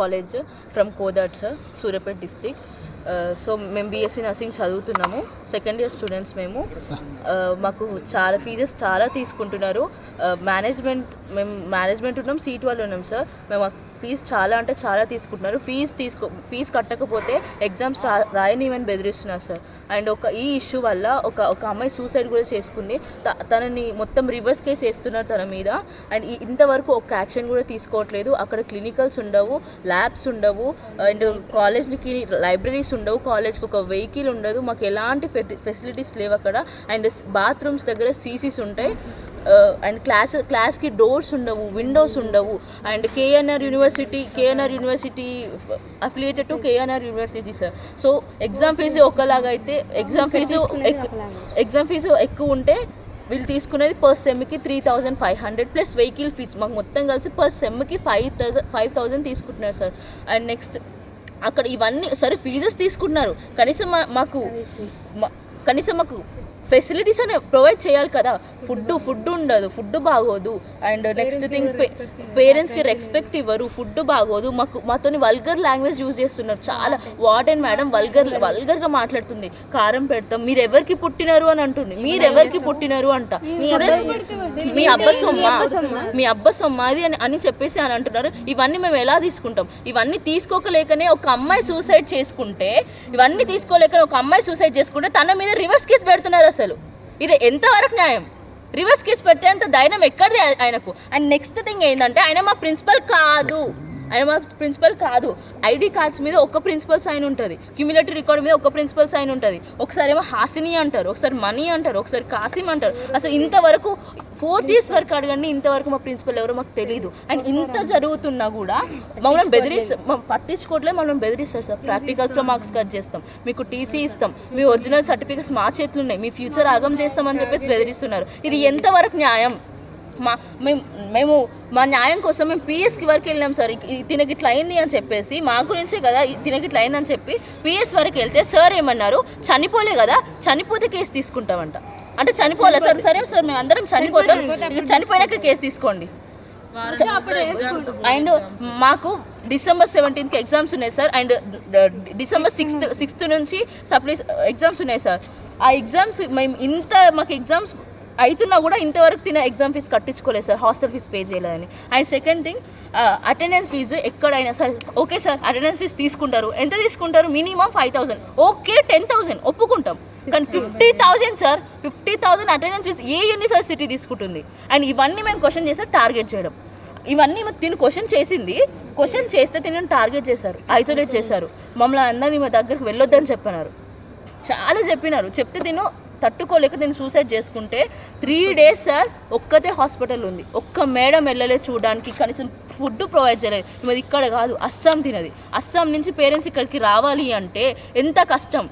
College from Kodad sir Suryapet district so మేము BSc nursing చదువుతున్నాము. Second year students మేము. మాకు చాలా ఫీజెస్ చాలా తీసుకుంటున్నారు. మేనేజ్మెంట్ మేము మేనేజ్మెంట్ ఉన్నాం సీట్ వాళ్ళు ఉన్నాం సార్ మేము ఫీజు చాలా అంటే చాలా తీసుకుంటున్నారు. ఫీజు తీసుకో ఫీజు కట్టకపోతే ఎగ్జామ్స్ రా రాయనివని బెదిరిస్తున్నారు సార్ అండ్ ఒక ఈ ఇష్యూ వల్ల ఒక ఒక అమ్మాయి సూసైడ్ కూడా చేసుకుంది. త- తనని మొత్తం రివర్స్ కేసు వేస్తున్నారు తన మీద. అండ్ ఇంతవరకు ఒక యాక్షన్ కూడా తీసుకోవట్లేదు. అక్కడ క్లినికల్స్ ఉండవు ల్యాబ్స్ ఉండవు అండ్ కాలేజ్కి లైబ్రరీస్ ఉండవు కాలేజ్కి ఒక వెహికల్ ఉండదు. మాకు ఎలాంటి ఫెసిలిటీస్ లేవు అక్కడ. అండ్ బాత్రూమ్స్ దగ్గర సీసీస్ ఉంటాయి. అండ్ క్లాస్ క్లాస్కి డోర్స్ ఉండవు విండోస్ ఉండవు. And KNR university KNR university affiliated to KNR university sir so exam fee ఒకలాగా అయితే ఎగ్జామ్ ఫీజు ఎగ్జామ్ ఫీజు ఎక్కువ ఉంటే వీళ్ళు తీసుకునేది per సెమ్కి three thousand five hundred plus vehicle fee మాకు మొత్తం కలిసి పర్ సెమ్కి ఫైవ్ థౌజండ్ ఫైవ్ థౌజండ్ తీసుకుంటున్నారు సార్ అండ్ నెక్స్ట్ అక్కడ ఇవన్నీ సరే ఫీజెస్ తీసుకుంటున్నారు. కనీసం మాకు కనీసం మాకు ఫెసిలిటీస్ అనే ప్రొవైడ్ చేయాలి కదా. ఫుడ్ ఫుడ్ ఉండదు. ఫుడ్ బాగోదు. అండ్ నెక్స్ట్ థింగ్ పేరెంట్స్కి రెస్పెక్ట్ ఇవ్వరు. ఫుడ్ బాగోదు. మాకు మాతోని వల్గర్ లాంగ్వేజ్ యూజ్ చేస్తున్నారు. చాలా వార్డెన్ మేడం వల్గర్ వల్గర్గా మాట్లాడుతుంది. కారం పెడతాం. మీరు ఎవరికి పుట్టినారు అని అంటుంది. మీరు ఎవరికి పుట్టినారు అంట. మీ అబ్బ సొమ్మా. మీ అబ్బ సొమ్మ అది అని అని చెప్పేసి అని అంటున్నారు. ఇవన్నీ మేము ఎలా తీసుకుంటాం? ఇవన్నీ తీసుకోకలేకనే ఒక అమ్మాయి సూసైడ్ చేసుకుంటే ఇవన్నీ తీసుకోలేకనే ఒక అమ్మాయి సూసైడ్ చేసుకుంటే తన మీద రివర్స్ కేసు పెడుతున్నారు అసలు. ఇది ఎంతవరకు న్యాయం? రివర్స్ కేసు పెట్టేంత ధైర్యం ఎక్కడిది ఆయనకు? అండ్ నెక్స్ట్ థింగ్ ఏంటంటే ఆయన మా ప్రిన్సిపల్ కాదు. ఆయన మా ప్రిన్సిపల్ కాదు. ఐడి కార్డ్స్ మీద ఒక ప్రిన్సిపల్ సైన్ ఉంటుంది. క్యూములేటరీ రికార్డ్ మీద ఒక ప్రిన్సిపల్ సైన్ ఉంటుంది. ఒకసారి ఏమో హాసిని అంటారు ఒకసారి మనీ అంటారు ఒకసారి కాసిం అంటారు. అసలు ఇంతవరకు ఫోర్త్ ఇయర్స్ వరకు అడగండి ఇంతవరకు మా ప్రిన్సిపల్ ఎవరో మాకు తెలియదు అండ్ ఇంత జరుగుతున్నా కూడా మమ్మల్ని బెదిరిస్తాం పట్టించుకోవట్లే మమ్మల్ని బెదిరిస్తారు సార్. ప్రాక్టికల్స్లో మార్క్స్ కట్ చేస్తాం. మీకు టీసీ ఇస్తాం. మీ ఒరిజినల్ సర్టిఫికేట్స్ మా చేతులు ఉన్నాయి మీ ఫ్యూచర్ ఆగం చేస్తామని చెప్పేసి బెదిరిస్తున్నారు. ఇది ఎంతవరకు న్యాయం? మా మేము మేము మా న్యాయం కోసం మేము పిఎస్కి వరకు వెళ్ళినాం సార్. తినకి ఇట్లా అయింది అని చెప్పేసి మా గురించే కదా తినకి ఇట్లా అయిందని చెప్పి పిఎస్ వరకు వెళ్తే సార్ ఏమన్నారు? చనిపోలే కదా చనిపోతే కేసు తీసుకుంటామంట. అంటే చనిపోలే సార్? సరే సార్ మేము అందరం చనిపోతాం. చనిపోయాక కేసు తీసుకోండి. అండ్ మాకు డిసెంబర్ సెవెంటీన్కి ఎగ్జామ్స్ ఉన్నాయి sir. And December sixth sixth నుంచి సప్లీ ఎగ్జామ్స్ ఉన్నాయి సార్. ఆ ఎగ్జామ్స్ మేము ఇంత మాకు ఎగ్జామ్స్ అవుతున్నా కూడా ఇంతవరకు తిన ఎగ్జామ్ ఫీజు కట్టించుకోలేదు సార్ హాస్టల్ ఫీజు పే చేయలేదని. And second thing attendance fee ఎక్కడైనా సరే ఓకే సార్ అటెండెన్స్ ఫీజు తీసుకుంటారు. ఎంత తీసుకుంటారు? Minimum five thousand. Okay ten thousand. ఒప్పుకుంటాం. కానీ fifty thousand sir fifty thousand attendance fee ఏ యూనివర్సిటీ తీసుకుంటుంది? అండ్ ఇవన్నీ మేము క్వశ్చన్ చేస్తే టార్గెట్ చేయడం. ఇవన్నీ మ- తిను క్వశ్చన్ చేసింది. క్వశ్చన్ చేస్తే తినని టార్గెట్ చేశారు. ఐసోలేట్ చేశారు. మమ్మల్ని అందరినీ మా దగ్గరికి వెళ్ళొద్దని చెప్పినారు. చాలా చెప్పినారు. చెప్తే తిను తట్టుకోలేక నేను సూసైడ్ చేసుకుంటే త్రీ డేస్ సార్ ఒక్కతే హాస్పిటల్ ఉంది. ఒక్క మేడం వెళ్ళలేదు చూడడానికి కనీసం ఫుడ్ ప్రొవైడ్ చేయలేదు. మరి ఇక్కడ కాదు అస్సాం తినది. అస్సాం నుంచి పేరెంట్స్ ఇక్కడికి రావాలి అంటే ఎంత కష్టం?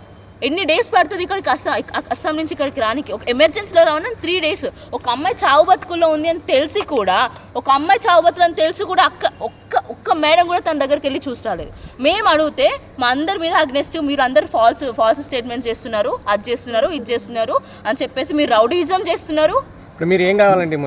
ఎన్ని డేస్ పడుతుంది ఇక్కడికి? అస్సాం అస్సాం నుంచి ఇక్కడికి రానికి? ఒక ఎమర్జెన్సీలో రావాలని త్రీ డేస్ ఒక అమ్మాయి చావు బతుకుల్లో ఉంది అని తెలిసి కూడా ఒక అమ్మాయి చావు బతులు అని తెలిసి కూడా అక్క ఒక్క ఒక్క మేడం కూడా తన దగ్గరికి వెళ్ళి చూసి రాలేదు. మేము అడిగితే మా అందరి మీద అగ్నెస్ట్ మీరు అందరు ఫాల్స్ ఫాల్స్ స్టేట్మెంట్ చేస్తున్నారు అది చేస్తున్నారు ఇది చేస్తున్నారు అని చెప్పేసి మీరు రౌడీజం చేస్తున్నారు. ఇప్పుడు మీరు ఏం కావాలండి